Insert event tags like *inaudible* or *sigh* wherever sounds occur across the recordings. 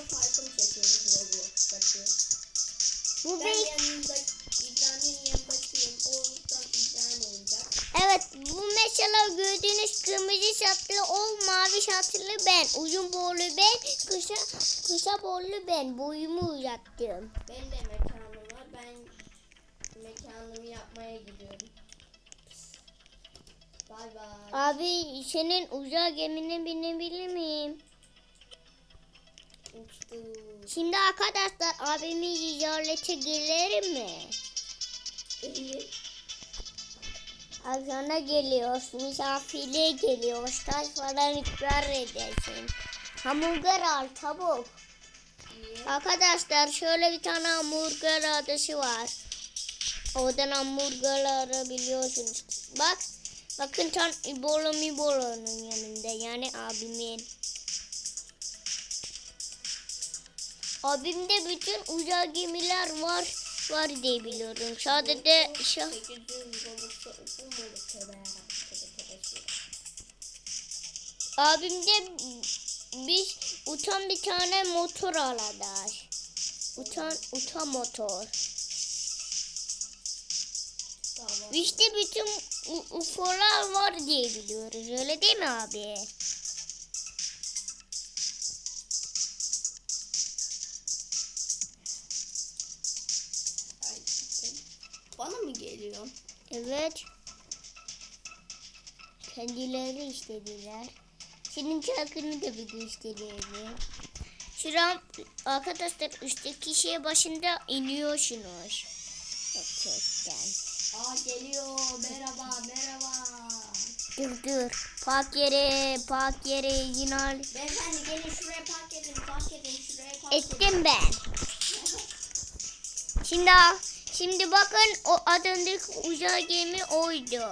parkını çekiyoruz Roblox'taki. Bu Ben bir yanında İbrahim'in yanındakiyim. Oradan İbrahim olacak. Evet bu mesela gördüğünüz kırmızı şatlı o mavi şatlı ben. Uzun boylu ben. Kısa, kısa boylu ben. Boyumu uzattım. Benim de mekanım var. Ben mekanımı yapmaya gidiyorum. Bay bay. Abi senin uzay gemine binebilir miyim? Uçtu. Şimdi arkadaşlar abimi ziyarete gelir mi? İyi. Akşama geliyoruz. Misafirliğe geliyoruz. Taş falan ikrar edersin. Hamburger al çabuk. Arkadaşlar şöyle bir tane hamburger adresi var. Oradan hamburger arabiliyorsunuz. Bak. Bakın tam İbolo Mibolo'nun yanında. Yani abimin. Abimde bütün uzay gemiler var var diye biliyorum. Sadece şah 800 Robux'a uzun olur. Tövbe yarabbim. Tövbe tövbe şöyle. abimde biz utan bir tane motor alacağız. Utan utan motor. Tamam. İşte bütün UFO'lar var diye biliyoruz. Öyle değil mi abi? Kendileri istediler. Senin çarkını da bir gösterelim. Şuram arkadaşlar üstteki şey başında iniyorsunuz. Roket'ten. Aa geliyor. Merhaba merhaba. Dur dur. Park yeri, park yeri yine. Beyefendi gelin şuraya park edin. Park edin şuraya park edin. Ettim ben. Şimdi şimdi bakın o az önceki uzay gemi oydu.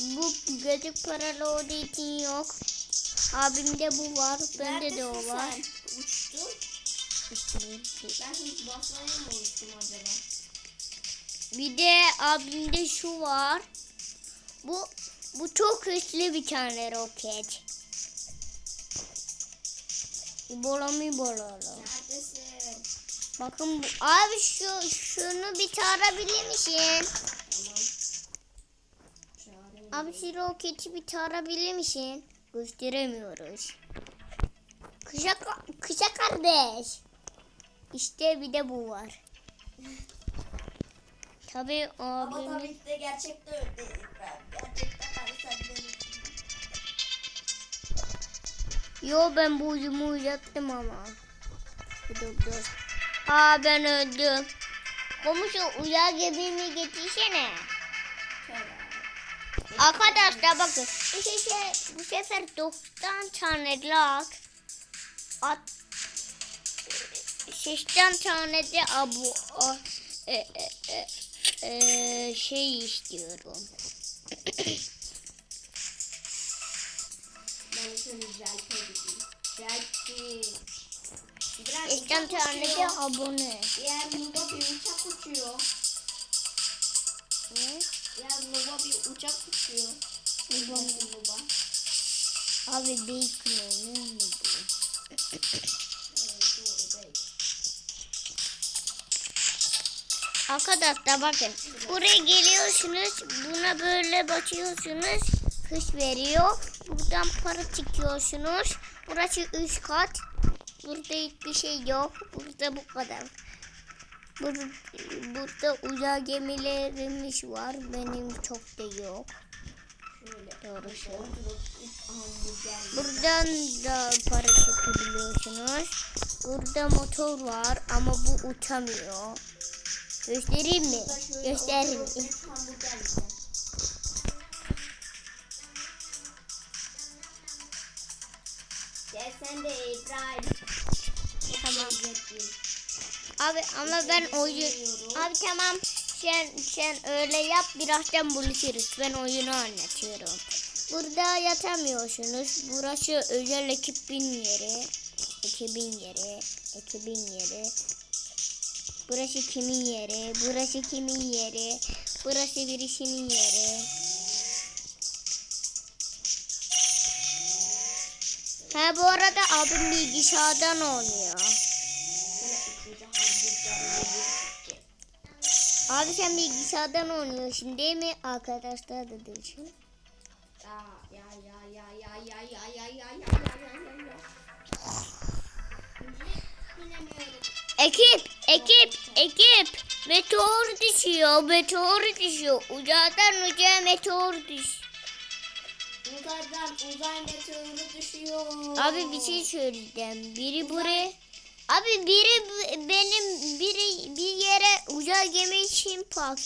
Bu gözük paralı olduğu için yok. Abimde bu var. Bende de o var. sen? Uçtun. İşte Ben şimdi basmaya mı uçtum acaba? bir de abimde şu var. Bu bu çok hızlı bir tane roket. İbola mı İbola? Neredesin? Bakın bu, abi şu şunu bir tarabilir misin? Abi şu roketi bir tarabilir misin? Gösteremiyoruz. Kışa, kışa kardeş. İşte bir de bu var. *laughs* Tabii Ama abimin tabii ki de gerçekte öyle gerçekten Yo ben boyumu uzattım ama. Dur dur. Aa ben öldüm. Komşu uzağa gemimi getirsene. Arkadaşlar bakın bu sefer, bu sefer 90 tane like at 80 tane de abu a- e, e, e, e, şey istiyorum. Ben seni Jelpe gideyim. Jelpe. İbrahim 80 uçak tane de abone. Diğer Nuba bir uçak uçuyor. Ne? Diğer Nuba bir uçak uçuyor. Nuba. Nuba. Abi bacon ne değil. Arkadaşlar bakın buraya geliyorsunuz buna böyle bakıyorsunuz hız veriyor buradan para çıkıyorsunuz burası üst kat burada hiçbir şey yok burada bu kadar Bur- burada uzay gemilerimiz var. Benim çok da yok. Doğrusu hamburger. buradan da para çekebiliyorsunuz. Burada motor var ama bu uçamıyor. Göstereyim mi? Burada göstereyim Abi ama ben oyun... Abi tamam sen, sen öyle yap birazdan buluşuruz. Ben oyunu anlatıyorum. Burada yatamıyorsunuz. Burası özel ekibin yeri. Ekibin yeri. Ekibin yeri. Burası kimin yeri? Burası kimin yeri? Burası birisinin yeri. Ha bu arada abim bilgisayardan oynuyor. Abi sen bilgisayardan oynuyorsun değil mi? Arkadaşlar da değilsin. Ya ya ya ya ya ya ya ya ya ya ya ya ya. Ekip, ekip, ekip. Meteor düşüyor, meteor düşüyor. Uzaydan uzaya meteor düş. Uzaydan uzay meteoru düşüyor. Abi bir şey söyleyeceğim. Biri buraya... Abi biri benim biri bir yere Mesela yemeği için pahalı.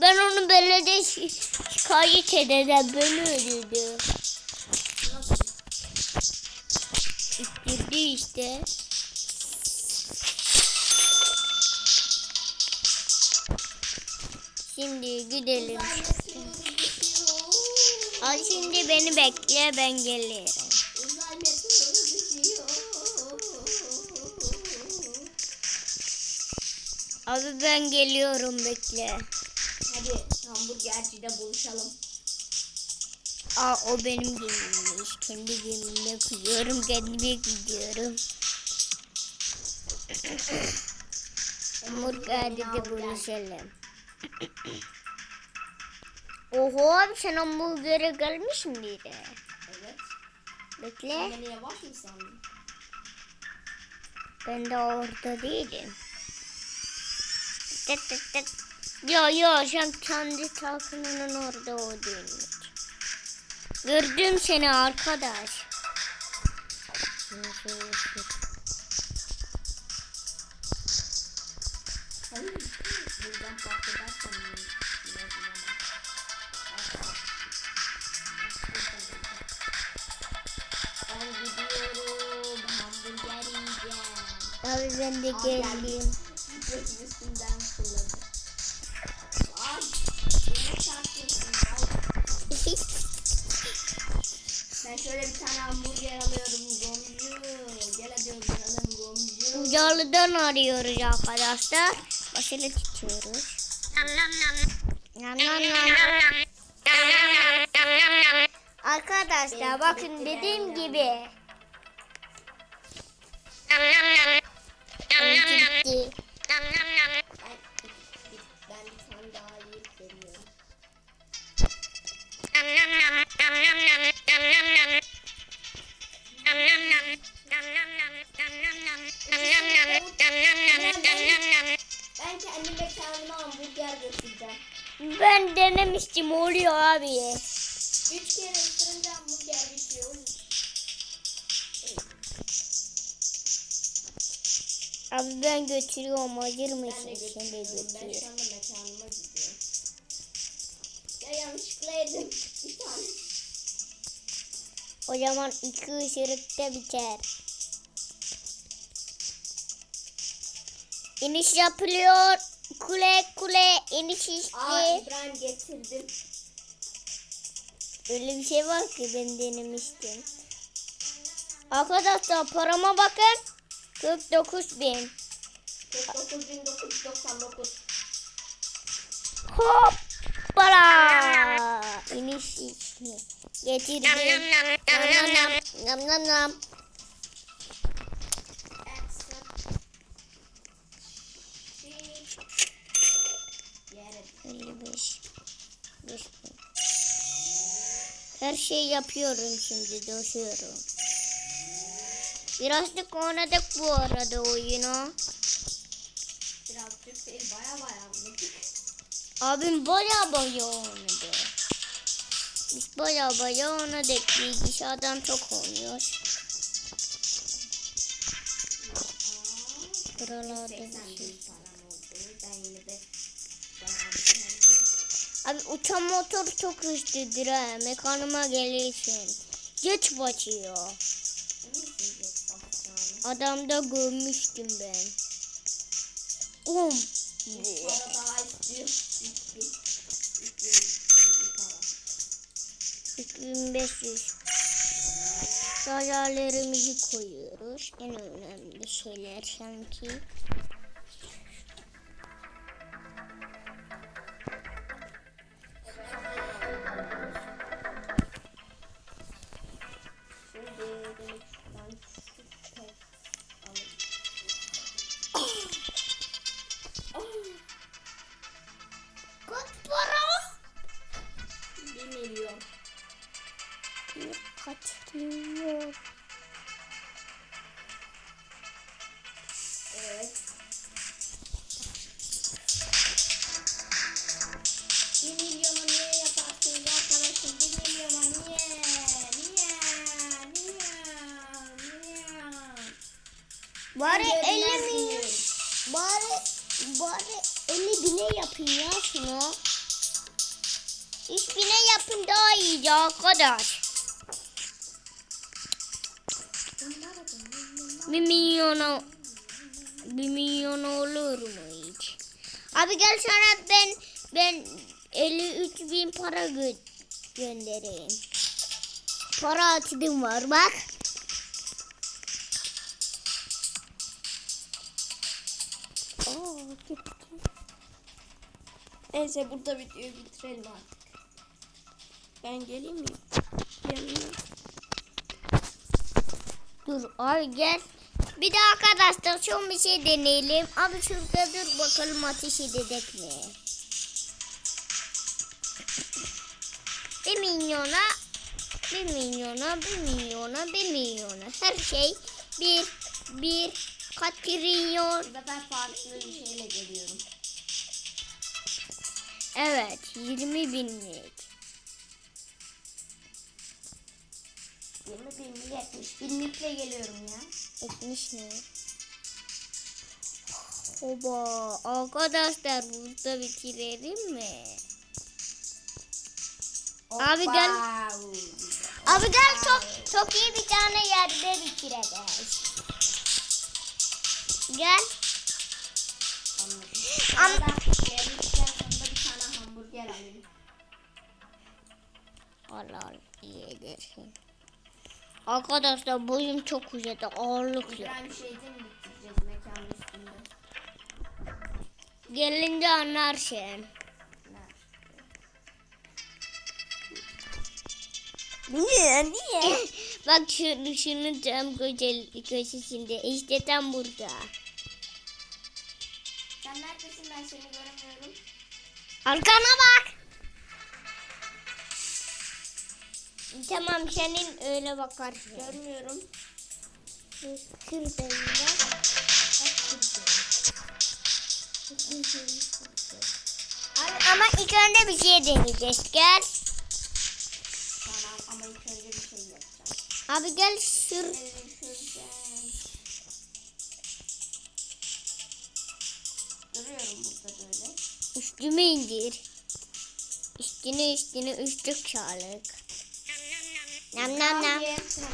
Ben onu belediye şikayet edene beni öldürdü. Öldürdü işte. Şimdi gidelim. Al şimdi beni bekle ben gelirim. Abi ben geliyorum bekle. Hadi hamburgercide buluşalım. Aa o benim gemimmiş. Kendi gemimde kuruyorum. Kendime gidiyorum. *coughs* Hamburgerde de buluşalım. Oho abi sen hamburgere gelmiş miydin? Evet. Bekle. Sen yavaş mı sandın? Ben de orada değilim. Tık tık tık. Yo yo şu kendi takımının orada o değilmiş. Gördüm seni arkadaş. Abi ben de geldim. Şöyle bir tane hamburger alıyorum. Gomcu. Gel hadi öldürelim gomcu. Ucalı'dan arıyoruz arkadaşlar. Başını tutuyoruz. Nam nam nam. Arkadaşlar bakın dediğim gibi. Gitti. Ben, bir- ben bir tane daha yiyip. Ben kendi mekanıma hamburger götüreceğim. Ben denemiştim oluyor abi. Üç kere ısırınca hamburger bitiyor. Abi ben götürüyorum hazır Ben mısın? Sen de götürüyorum. Ben şu anda mekanıma gidiyorum. Ya yanlışlıkla yedim. O zaman iki ısırıkta biter. İniş yapılıyor. Kule kule iniş Aa işte. İbrahim getirdim. Öyle bir şey var ki ben denemiştim. Arkadaşlar parama bakın. 49 bin. 49.999. Hoppala. İniş işte. Getirdim. Nam nam nam. Nam nam nam. 55. 5 bin. Her şey yapıyorum şimdi döşüyorum. Birazcık oynadık bu arada oyunu. Birazcık değil baya baya anladık. Abim baya baya oynadı. Biz baya baya ona bekliyoruz. Adam çok olmuyor. Buralarda şey Abi uçan motor çok güçlüdür ha. Mekanıma gelirsin. Geç batıyor. Adamda görmüştüm ben. Um. 3500. Hayallerimizi koyuyoruz. En önemli şeyler sanki. Bari Ben 50 görmez milyon. Bari bari 50 bine yapın ya şunu. 3 bine yapın daha iyi arkadaş. 1 milyona 1 milyon olur mu hiç? Abi gel sana ben ben 53 bin para gö göndereyim. Para atım var bak. Gitti. Neyse burada videoyu bitirelim artık. Ben geleyim mi? Yanına. Dur abi gel. Bir de arkadaşlar son bir şey deneyelim. Abi şurada dur bakalım ateş edecek mi? Bir milyona, bir milyona, bir milyona, bir milyona. Her şey bir, bir, kaç trilyon. Bu sefer farklı bir şeyle geliyorum. Evet, 20 binlik. 20 bin mi 70 binlikle geliyorum ya. Etmiş mi? Oba arkadaşlar burada bitirelim mi? Abi gel. Abi gel çok çok iyi bir tane yerde bitireceğiz. Hamburger alayım. Allah Allah iyi edersin. Arkadaşlar boyum çok uzadı ağırlık yok. İbrahim şeyden bitireceğiz mekanın üstünde? Gelince anlarsın. Nerede? Niye? Niye? *laughs* Bak şunu, şunu tam köşe, köşesinde. İşte tam burada. Sen neredesin ben seni göremiyorum. Arkana bak. Tamam senin öyle bakarsın. Görmüyorum. Kır. Abi, Ama ilk önce bir şey deneyeceğiz. Gel. Abi gel şuradan. Duruyorum burada böyle. Üstümü indir. Üstünü üstünü üçlük sağlık. Nam nam nam. Nam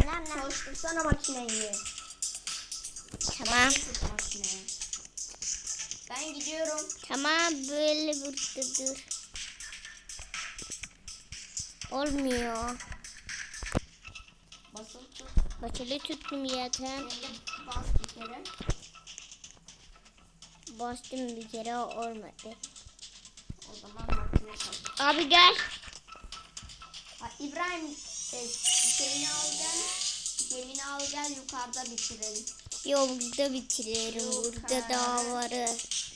nam nam. Çalıştırsana makineyi. Tamam. Ben gidiyorum. Tamam böyle burada dur. Olmuyor. Basılı tut. Başarılı tuttum zaten. Bas bir kere. Bastım bir kere olmadı. O zaman makine çalışır. Abi gel. Ha, İbrahim e, şeyini al gel. Gemini al gel yukarıda bitirelim. Yok burada bitirelim. Burada daha varı.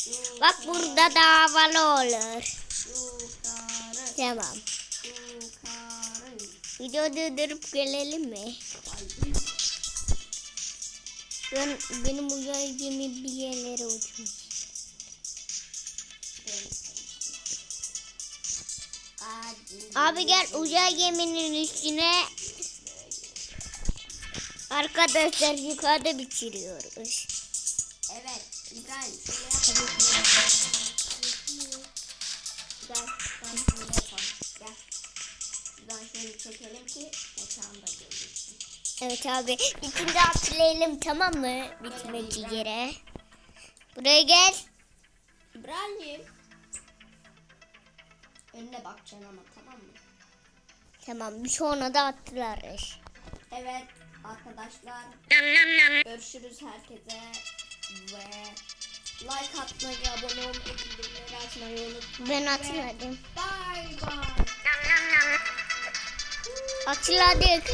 Yukarı, Bak burada daha havalı olur. Yukarı. Tamam. Video durdurup gelelim mi? Ben, benim uzay gemi bir yerlere uçmuş. Abi gel uzay geminin üstüne. Arkadaşlar yukarıda bitiriyoruz. Evet. İbrahim. Gel. Çekelim ki mekanda gözüksün. Evet abi içinde atlayalım tamam mı? Bitmeci yere. Buraya gel. İbrahim. Önüne bakacaksın ama tamam mı? Tamam bir sonra da atlarız. Evet arkadaşlar görüşürüz herkese ve like atmayı, abone olmayı, bildirimleri açmayı unutmayın. Ben Ve atladım. Bye bye. Açıladık.